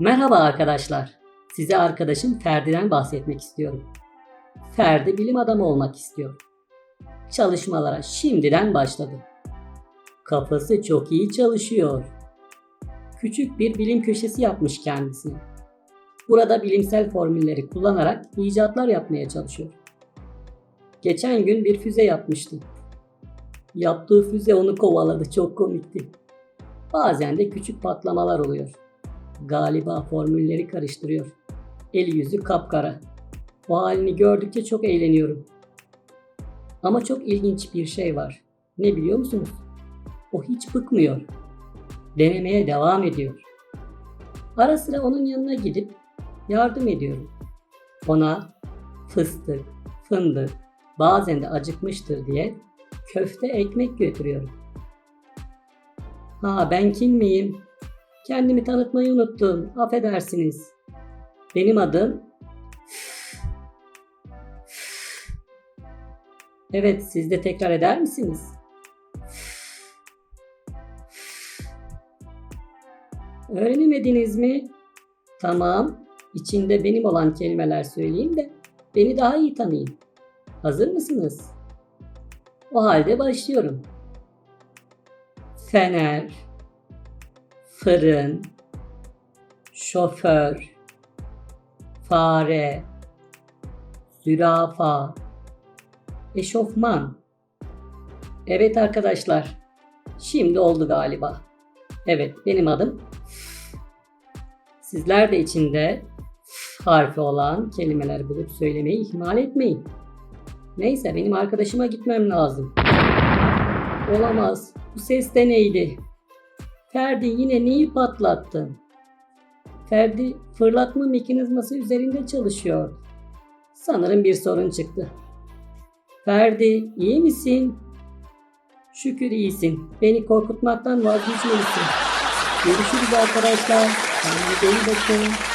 Merhaba arkadaşlar. Size arkadaşım Ferdi'den bahsetmek istiyorum. Ferdi bilim adamı olmak istiyor. Çalışmalara şimdiden başladı. Kafası çok iyi çalışıyor. Küçük bir bilim köşesi yapmış kendisine. Burada bilimsel formülleri kullanarak icatlar yapmaya çalışıyor. Geçen gün bir füze yapmıştı. Yaptığı füze onu kovaladı. Çok komikti. Bazen de küçük patlamalar oluyor. Galiba formülleri karıştırıyor. Eli yüzü kapkara. O halini gördükçe çok eğleniyorum. Ama çok ilginç bir şey var. Ne biliyor musunuz? O hiç bıkmıyor. Denemeye devam ediyor. Ara sıra onun yanına gidip yardım ediyorum. Ona fıstık, fındık, bazen de acıkmıştır diye köfte ekmek götürüyorum. Ha ben kim miyim? Kendimi tanıtmayı unuttum. Affedersiniz. Benim adım Evet, siz de tekrar eder misiniz? Öğrenemediniz mi? Tamam. İçinde benim olan kelimeler söyleyeyim de beni daha iyi tanıyın. Hazır mısınız? O halde başlıyorum. Fener, fırın, şoför, fare, zürafa, eşofman. Evet arkadaşlar, şimdi oldu galiba. Evet, benim adım. Sizler de içinde harfi olan kelimeler bulup söylemeyi ihmal etmeyin. Neyse benim arkadaşıma gitmem lazım. Olamaz. Bu ses de neydi? Ferdi yine neyi patlattın? Ferdi fırlatma mekanizması üzerinde çalışıyor. Sanırım bir sorun çıktı. Ferdi iyi misin? Şükür iyisin. Beni korkutmaktan vazgeçmelisin. Görüşürüz arkadaşlar. Kendinize iyi bakın.